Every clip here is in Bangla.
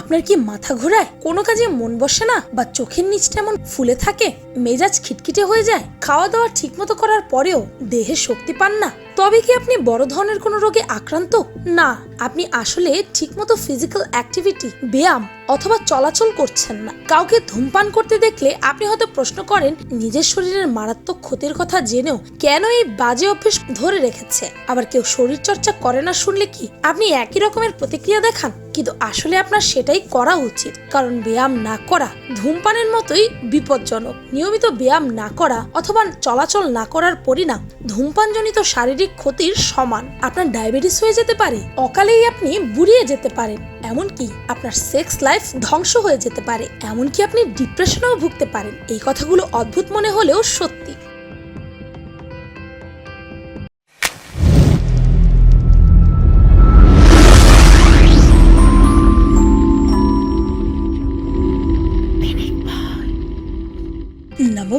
আপনার কি মাথা ঘোরায়? কোনো কাজে মন বসে না? বা চোখের নিচটা এমন ফুলে থাকে, মেজাজ খিটখিটে হয়ে যায়? খাওয়া দাওয়া ঠিকমতো করার পরেও দেহে শক্তি পান না? তবে কি আপনি বড় ধরনের কোনো রোগে আক্রান্ত? না, আপনি আসলে ঠিকমতো ফিজিক্যাল অ্যাক্টিভিটি ব্যায়াম অথবা চলাচল করছেন না। কাউকে ধূমপান করতে দেখলে আপনি হয়তো প্রশ্ন করেন, নিজের শরীরের মারাত্মক ক্ষতির কথা জেনেও কেন এই বাজে অভ্যেস ধরে রেখেছে? আবার কেউ শরীর চর্চা করে না শুনলে কি আপনি একই রকমের প্রতিক্রিয়া দেখান? কিন্তু আসলে আপনার সেটাই করা উচিত। কারণ ব্যায়াম না করা ধূমপানের মতোই বিপজ্জনক। নিয়মিত ব্যায়াম না করা অথবা চলাচল না করার পরিণাম ধূমপানজনিত শারীরিক ক্ষতির সমান। আপনার ডায়াবেটিস হয়ে যেতে পারে, অকালেই আপনি বুড়িয়ে যেতে পারেন। এমনকি আপনার সেক্স লাইফ ধ্বংস হয়ে যেতে পারে। এমনকি আপনি ডিপ্রেশনেও ভুগতে পারেন। এই কথাগুলো অদ্ভুত মনে হলেও সত্যি।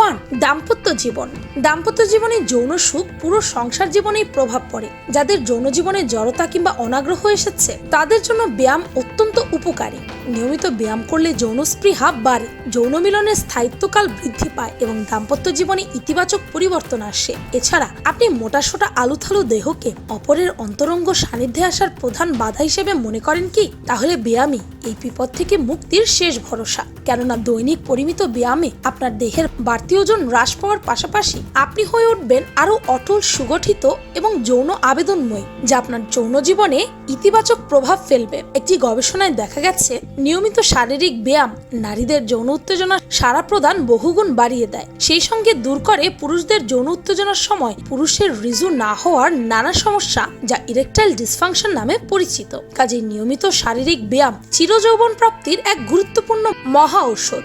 নাম্বার ওয়ান দাম্পত্য জীবন। দাম্পত্য জীবনে যৌন সুখ পুরো সংসার জীবনেই প্রভাব পড়ে। যাদের যৌন জীবনে জড়তা কিংবা অনাগ্রহ এসেছে, তাদের জন্য ব্যায়াম অত্যন্ত উপকারী। নিয়মিত ব্যায়াম করলে যৌন স্পৃহা বাড়ে। যৌন মিলনের স্থায়িত্বকাল বৃদ্ধি পায় এবং দাম্পত্য জীবনে ইতিবাচক পরিবর্তন আসে। এছাড়া আপনি মোটাসোটা আলুথালু দেহকে অপরের অন্তরঙ্গ সান্নিধ্যে আসার প্রধান বাধা হিসেবে মনে করেন কি? তাহলে ব্যায়ামই এই বিপদ থেকে মুক্তির শেষ ভরসা। কেননা দৈনিক পরিমিত ব্যায়ামে আপনার দেহের বাড়তি ওজন হ্রাস পাওয়ার পাশাপাশি আপনি হয়ে উঠবেন আরও অটল, সুগঠিত এবং যৌন আবেদনময়, যা আপনার যৌন জীবনে ইতিবাচক প্রভাব ফেলবে। একটি গবেষণায় দেখা গেছে, নিয়মিত শারীরিক ব্যায়াম নারীদের যৌন উত্তেজনা সারা প্রদান বহুগুণ বাড়িয়ে দেয়। সেই সঙ্গে দূর করে পুরুষদের যৌন উত্তেজনার সময় পুরুষের রিজু না হওয়ার নানা সমস্যা, যা ইরেকটাইল ডিসফাংশন নামে পরিচিত। কাজে নিয়মিত শারীরিক ব্যায়াম চিরযৌবন প্রাপ্তির এক গুরুত্বপূর্ণ মহা ঔষধ।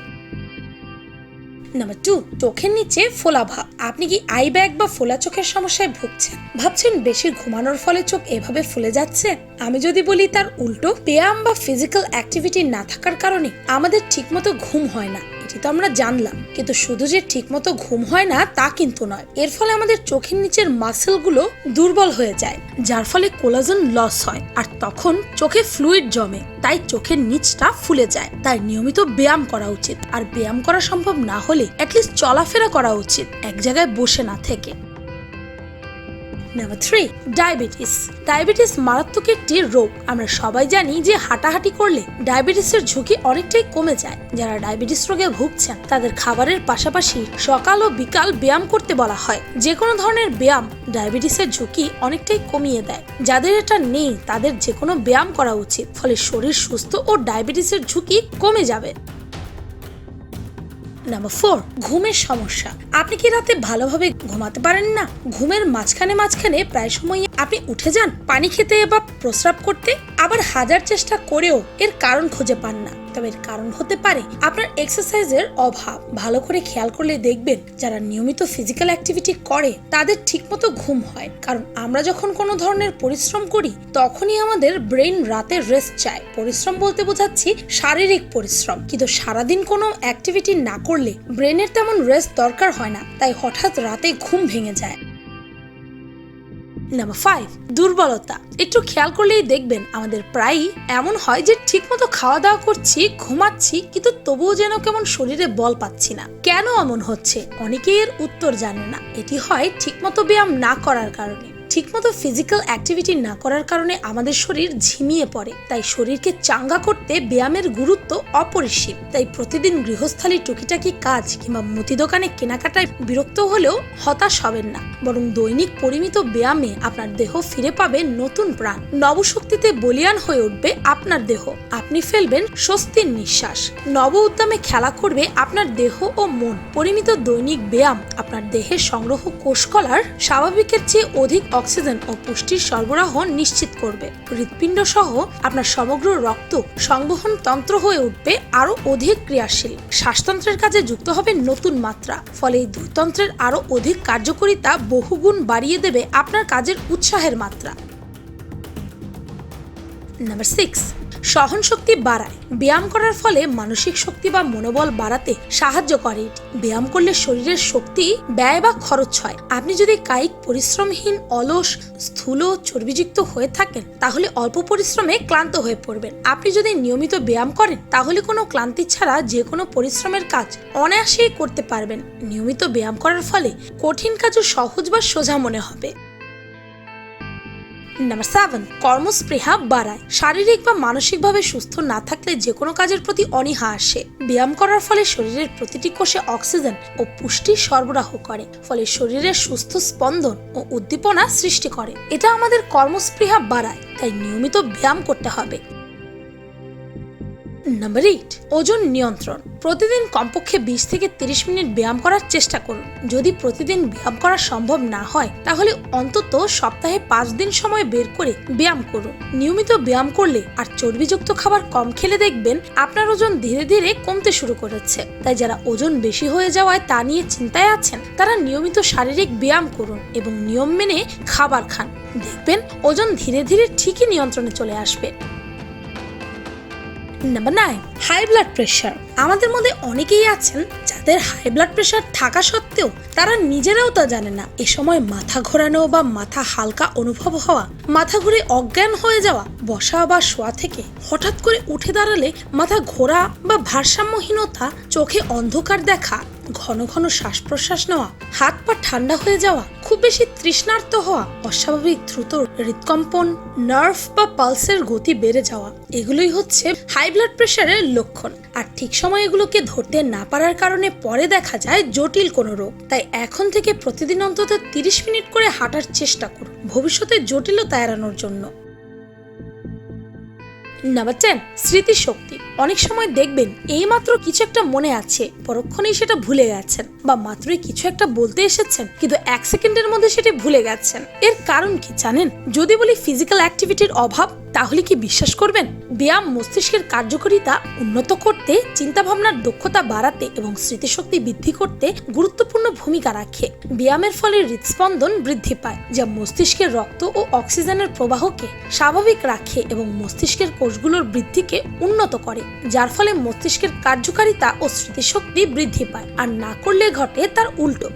নাম্বার টু চোখের নিচে ফোলা ভাব। আপনি কি আই ব্যাগ বা ফোলা চোখের সমস্যায় ভুগছেন? ভাবছেন বেশি ঘুমানোর ফলে চোখ এভাবে ফুলে যাচ্ছে? আমি যদি বলি তার উল্টো, ব্যায়াম বা ফিজিক্যাল অ্যাক্টিভিটি না থাকার কারণে আমাদের ঠিকমতো ঘুম হয় না। এটি তো আমরা জানলাম। কিন্তু শুধু যে ঠিকমতো ঘুম হয় না, তা কিন্তু নয়। এর ফলে আমাদের চোখের নিচের মাসেলগুলো দুর্বল হয়ে যায়, যার ফলে কোলাজন লস হয়। আর তখন চোখে ফ্লুইড জমে, তাই চোখের নিচটা ফুলে যায়। তাই নিয়মিত ব্যায়াম করা উচিত। আর ব্যায়াম করা সম্ভব না হলে অ্যাটলিস্ট চলাফেরা করা উচিত, এক জায়গায় বসে না থেকে। নাম্বার থ্রি ডায়াবেটিস ডায়াবেটিস মারাত্মক একটি রোগ। আমরা সবাই জানি যে হাঁটাহাঁটি করলে ডায়াবেটিসের ঝুঁকি অনেকটাই কমে যায়। যারা ডায়াবেটিস রোগে ভুগছেন, তাদের খাবারের পাশাপাশি সকাল ও বিকাল ব্যায়াম করতে বলা হয়। যে কোনো ধরনের ব্যায়াম ডায়াবেটিসের ঝুঁকি অনেকটাই কমিয়ে দেয়। যাদের এটা নেই, তাদের যে কোনো ব্যায়াম করা উচিত। ফলে শরীর সুস্থ ও ডায়াবেটিসের ঝুঁকি কমে যাবে। নাম্বার ফোর ঘুমের সমস্যা। আপনি কি রাতে ভালোভাবে ঘুমাতে পারেন না? ঘুমের মাঝখানে মাঝখানে প্রায় সময় আপনি উঠে যান, পানি খেতে বা প্রস্রাব করতে, আবার হাজার চেষ্টা করেও এর কারণ খুঁজে পান না। তবে কারণ হতে পারে আপনার এক্সারসাইজের অভাব। ভালো করে খেয়াল করলে দেখবেন যারা নিয়মিত ফিজিক্যাল অ্যাক্টিভিটি করে, তাদের ঠিকমতো ঘুম হয়। কারণ আমরা যখন কোনো ধরনের পরিশ্রম করি, তখনই আমাদের ব্রেন রাতে রেস্ট চায়। পরিশ্রম বলতে বোঝাচ্ছি শারীরিক পরিশ্রম। কিন্তু সারাদিন কোনো অ্যাক্টিভিটি না করলে ব্রেনের তেমন রেস্ট দরকার হয় না। তাই হঠাৎ রাতে ঘুম ভেঙে যায়। নাম্বার ফাইভ দুর্বলতা। একটু খেয়াল করলেই দেখবেন আমাদের প্রায়ই এমন হয় যে ঠিকমতো খাওয়া দাওয়া করছি, ঘুমাচ্ছি, কিন্তু তবুও যেন কেমন শরীরে বল পাচ্ছি না। কেন এমন হচ্ছে? অনেকেই এর উত্তর জানে না। এটি হয় ঠিকমতো ব্যায়াম না করার কারণে। ঠিকমতো ফিজিক্যাল অ্যাক্টিভিটি না করার কারণে আমাদের শরীর ঝিমিয়ে পড়ে। তাই শরীরকে চাঙ্গা করতে ব্যায়ামের গুরুত্ব অপরিসীম। তাই প্রতিদিন গৃহস্থালী টুকিটাকি কাজ কিংবা মুদি দোকানে কেনাকাটায় বিরক্ত হলেও হতাশ হবেন না। বরং দৈনিক পরিমিত ব্যায়ামে আপনার দেহ ফিরে পাবে নতুন প্রাণ। নবশক্তিতে বলিয়ান হয়ে উঠবে আপনার দেহ। আপনি ফেলবেন স্বস্তির নিঃশ্বাস। নব উদ্যমে খেলা করবে আপনার দেহ ও মন। পরিমিত দৈনিক ব্যায়াম আপনার দেহের সংগ্রহ কোষকলার স্বাভাবিকের চেয়ে অধিক অক্সিজেন ও পুষ্টির সরবরাহ নিশ্চিত করবে। হৃৎপিণ্ড সহ আপনার সমগ্র রক্ত সংবহন তন্ত্র হয়ে উঠবে আরও অধিক ক্রিয়াশীল। শ্বাসতন্ত্রের কাজে যুক্ত হবে নতুন মাত্রা, ফলে এই দুই আরও আরও অধিক কার্যকরিতা বহুগুণ বাড়িয়ে দেবে আপনার কাজের উৎসাহের মাত্রা। নাম্বার সিক্স সহন শক্তি বাড়ায়। ব্যায়াম করার ফলে মানসিক শক্তি বা মনোবল বাড়াতে সাহায্য করে। এটি ব্যায়াম করলে শরীরের শক্তি, ব্যয় বা খরচ হয়। আপনি যদি কায়িক পরিশ্রমহীন, অলস, স্থূল চর্বিযুক্ত হয়ে থাকেন, তাহলে অল্প পরিশ্রমে ক্লান্ত হয়ে পড়বেন। আপনি যদি নিয়মিত ব্যায়াম করেন, তাহলে কোনো ক্লান্তি ছাড়া যে কোনো পরিশ্রমের কাজ অনায়াসেই করতে পারবেন। নিয়মিত ব্যায়াম করার ফলে কঠিন কাজও সহজ বা সোজা মনে হবে। নাম্বার সেভেন কর্মস্পৃহা বাড়ায়। শারীরিক বা মানসিকভাবে সুস্থ না থাকলে যে কোনো কাজের প্রতি অনীহা আসে। ব্যায়াম করার ফলে শরীরের প্রতিটি কোষে অক্সিজেন ও পুষ্টি সরবরাহ করে, ফলে শরীরের সুস্থ স্পন্দন ও উদ্দীপনা সৃষ্টি করে। এটা আমাদের কর্মস্পৃহা বাড়ায়, তাই নিয়মিত ব্যায়াম করতে হবে। নাম্বার এইট ওজন নিয়ন্ত্রণ। প্রতিদিন কমপক্ষে বিশ থেকে তিরিশ মিনিট ব্যায়াম করার চেষ্টা করুন। যদি প্রতিদিন ব্যায়াম করা সম্ভব না হয়, তাহলে অন্তত সপ্তাহে পাঁচ দিন সময় বের করে ব্যায়াম করুন। নিয়মিত ব্যায়াম করলে আর চর্বিযুক্ত খাবার কম খেলে দেখবেন আপনার ওজন ধীরে ধীরে কমতে শুরু করেছে। তাই যারা ওজন বেশি হয়ে যাওয়ায় তা নিয়ে চিন্তায় আছেন, তারা নিয়মিত শারীরিক ব্যায়াম করুন এবং নিয়ম মেনে খাবার খান। দেখবেন ওজন ধীরে ধীরে ঠিকই নিয়ন্ত্রণে চলে আসবে। Number nine high blood pressure আমাদের মধ্যে অনেকেই আছেন যাদের হাই ব্লাড প্রেশার থাকা সত্ত্বেও তারা নিজেরাও তা জানে না। এ সময় মাথা ঘোরানো বা মাথা হালকা অনুভব হওয়া, মাথা ঘুরে অজ্ঞান হয়ে যাওয়া, বসা বা শোয়া থেকে হঠাৎ করে উঠে দাঁড়ালে মাথা ঘোরা বা ভারসাম্যহীনতা, চোখে অন্ধকার দেখা ঘন ঘন শ্বাস প্রশ্বাস নেওয়া, হাত পা ঠান্ডা হয়ে যাওয়া, খুব বেশি তৃষ্ণার্ত হওয়া, অস্বাভাবিক দ্রুত হৃদকম্পন নার্ভ বা পালসের গতি বেড়ে যাওয়া, এগুলোই হচ্ছে হাই ব্লাড প্রেশারের লক্ষণ। আর ঠিক সময় এগুলোকে ধরতে না পারার কারণে পরে দেখা যায় জটিল কোনো রোগ। তাই এখন থেকে প্রতিদিন অন্তত তিরিশ মিনিট করে হাঁটার চেষ্টা করুন, ভবিষ্যতে জটিলতা এড়ানোর জন্য। নাম্বার টেন স্মৃতিশক্তি। অনেক সময় দেখবেন এইমাত্র কিছু একটা মনে আছে, পরক্ষণেই সেটা ভুলে গেছেন বা মাত্রই কিছু একটা বলতে এসেছেন, কিন্তু এক সেকেন্ডের মধ্যে সেটি ভুলে গেছেন এর কারণ কি জানেন? যদি বলি ফিজিক্যাল অ্যাক্টিভিটির অভাব, তাহলে কি বিশ্বাস করবেন? ব্যায়াম, মস্তিষ্কের কার্যকারিতা উন্নত করতে, চিন্তাভাবনার দক্ষতা বাড়াতে এবং স্মৃতিশক্তি বৃদ্ধি করতে গুরুত্বপূর্ণ ভূমিকা রাখে। ব্যায়ামের ফলে হৃদস্পন্দন বৃদ্ধি পায়, যা মস্তিষ্কের রক্ত ও অক্সিজেনের প্রবাহকে স্বাভাবিক রাখে এবং মস্তিষ্কের কোষগুলোর বৃদ্ধিকে উন্নত করে। যার ফলে মস্তিষ্কের কার্যকারিতা ও স্মৃতিশক্তি বৃদ্ধি পায় আর না করলে ঘটে তার উল্টো।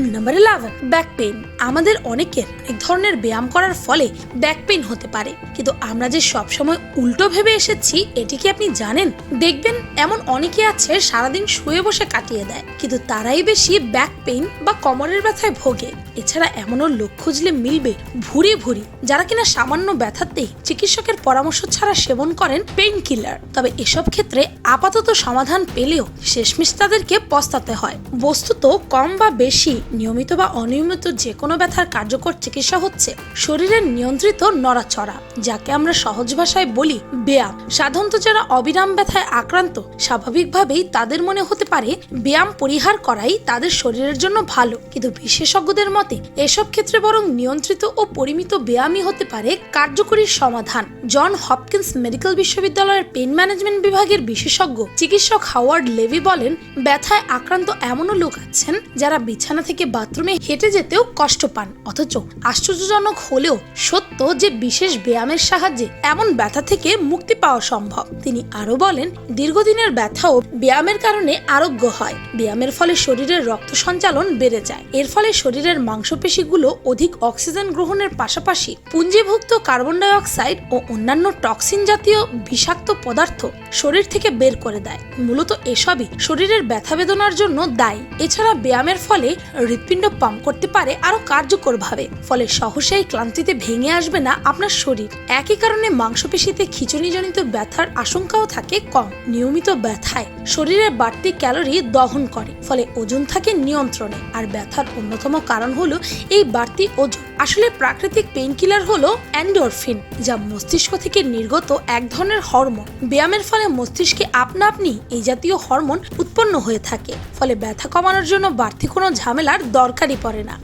নাম্বার ইলেভেন ব্যাক পেইন আমাদের অনেকের এক ধরনের ব্যায়াম করার ফলে ব্যাক পেইন হতে পারে। কিন্তু আমরা যে সবসময় উল্টো ভেবে এসেছি, এটি কি আপনি জানেন? দেখবেন এমন অনেকে আছে, সারাদিন শুয়ে বসে কাটিয়ে দেয়। কিন্তু তারাই বেশি ব্যাক পেইন বা কোমরের ব্যথায় ভোগে। এছাড়া এমনও লোক খুঁজলে মিলবে ভুরি ভুরি যারা কিনা সামান্য ব্যথাতেই চিকিৎসকের পরামর্শ ছাড়া সেবন করেন পেইন কিলার তবে এসব ক্ষেত্রে আপাতত সমাধান পেলেও শেষমেশ তাদেরকে পস্তাতে হয়। বস্তুত কম বা বেশি নিয়মিত বা অনিয়মিত যে কোনো ব্যথার কার্যকর চিকিৎসা হচ্ছে শরীরের নিয়ন্ত্রিত নড়াচড়া, যাকে আমরা সহজ ভাষায় বলি ব্যায়াম। সাধারণত যারা অবিরাম ব্যথায় আক্রান্ত, স্বাভাবিকভাবেই তাদের মনে হতে পারে ব্যায়াম পরিহার করাই তাদের শরীরের জন্য ভালো। কিন্তু বিশেষজ্ঞদের মতে, এসব ক্ষেত্রে বরং নিয়ন্ত্রিত ও পরিমিত ব্যায়ামই হতে পারে কার্যকরী সমাধান। জন হপকিন্স মেডিকেল বিশ্ববিদ্যালয়ের পেন ম্যানেজমেন্ট বিভাগের বিশেষজ্ঞ চিকিৎসক হাওয়ার্ড লেভি বলেন, ব্যথায় আক্রান্ত এমনও লোক আছেন যারা বিছানা থেকে বাথরুমে হেঁটে যেতেও কষ্ট পান। অথচ আশ্চর্যজনক হলেও সত্য যে বিশেষ ব্যায়ামের সাহায্যে এমন ব্যথা থেকে মুক্তি পাওয়া সম্ভব। তিনি আরও বলেন, দীর্ঘদিনের ব্যথাও ব্যায়ামের কারণে আরোগ্য হয়। ব্যায়ামের ফলে শরীরের রক্ত সঞ্চালন বেড়ে যায়। এর ফলে শরীরের মাংসপেশিগুলো অধিক অক্সিজেন গ্রহণের পাশাপাশি পুঞ্জীভুক্ত কার্বন ডাই অক্সাইড ও অন্যান্য টক্সিন জাতীয় বিষাক্ত পদার্থ শরীর থেকে বের করে দেয়। মূলত এসবই শরীরের ব্যথা বেদনার জন্য দায়ী। এছাড়া ব্যায়ামের ফলে হৃৎপিণ্ড পাম্প করতে পারে আরও কার্যকরভাবে। ফলে সহসাই ক্লান্তিতে ভেঙে আসবে না আপনার শরীর। একই কারণে মাংসপেশিতে খিচুনিজনিত ব্যথার আশঙ্কাও থাকে কম, নিয়মিত ব্যথায়। শরীরের বাড়তি ক্যালোরি দহন করে, ফলে ওজন থাকে নিয়ন্ত্রণে। আর ব্যথার অন্যতম কারণ হলো এই বাড়তি ওজন। আসলে প্রাকৃতিক পেইনকিলার হলো অ্যান্ডোরফিন যা মস্তিষ্ক থেকে নির্গত এক ধরনের হরমোন। ব্যায়ামের ফলে মস্তিষ্কে আপনা আপনি এই জাতীয় হরমোন উৎপন্ন হয়ে থাকে। ফলে ব্যথা কমানোর জন্য বাড়তি কোনো ঝামেলার দরকারই পড়ে না।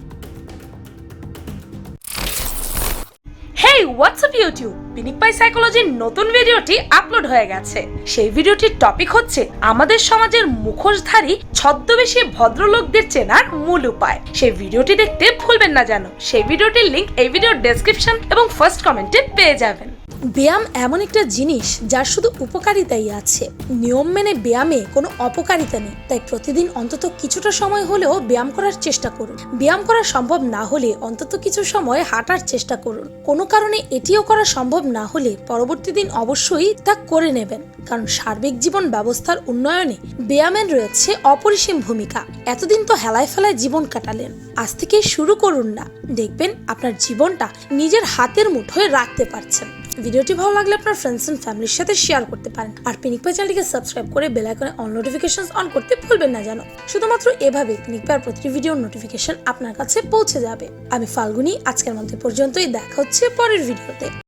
হেই হোয়াটসঅ্যাপ ইউটিউব পিনিক পাই সাইকোলজির নতুন ভিডিওটি আপলোড হয়ে গেছে। সেই ভিডিওটির টপিক হচ্ছে আমাদের সমাজের মুখোশধারী ছদ্মবেশী ভদ্রলোকদের চেনার মূল উপায়। সেই ভিডিওটি দেখতে ভুলবেন না যেন। সেই ভিডিওটির লিংক এই ভিডিওর ডেসক্রিপশন এবং ফার্স্ট কমেন্টে পেয়ে যাবেন। ব্যায়াম এমন একটা জিনিস যার শুধু উপকারিতাই আছে। নিয়ম মেনে ব্যায়ামে কোনো অপকারিতা নেই। তাই প্রতিদিন অন্তত কিছুটা সময় হলেও ব্যায়াম করার চেষ্টা করুন। ব্যায়াম করা সম্ভব না হলে অন্তত কিছু সময় হাঁটার চেষ্টা করুন। কোনো কারণে এটিও করা সম্ভব না হলে পরবর্তী দিন অবশ্যই তা করে নেবেন। কারণ সার্বিক জীবন ব্যবস্থার উন্নয়নে ব্যায়ামের রয়েছে অপরিসীম ভূমিকা। এতদিন তো হেলায় ফেলায় জীবন কাটালেন। আজ থেকে শুরু করুন না। দেখবেন আপনার জীবনটা নিজের হাতের মুঠোয় রাখতে পারছেন। ভিডিওটি ভালো লাগলে আপনার ফ্রেন্ডস অ্যান্ড ফ্যামিলির সাথে শেয়ার করতে পারেন। আর পিনিক পাই চ্যানেলটিকে সাবস্ক্রাইব করে বেল আইকনে অন নোটিফিকেশন অন করতে ভুলবেন না জানো। শুধুমাত্র এভাবে পিনিক পায়ের প্রতিটি ভিডিওর নোটিফিকেশন আপনার কাছে পৌঁছে যাবে। আমি ফাল্গুনি, আজকের মধ্যে পর্যন্তই, দেখা হচ্ছে পরের ভিডিওতে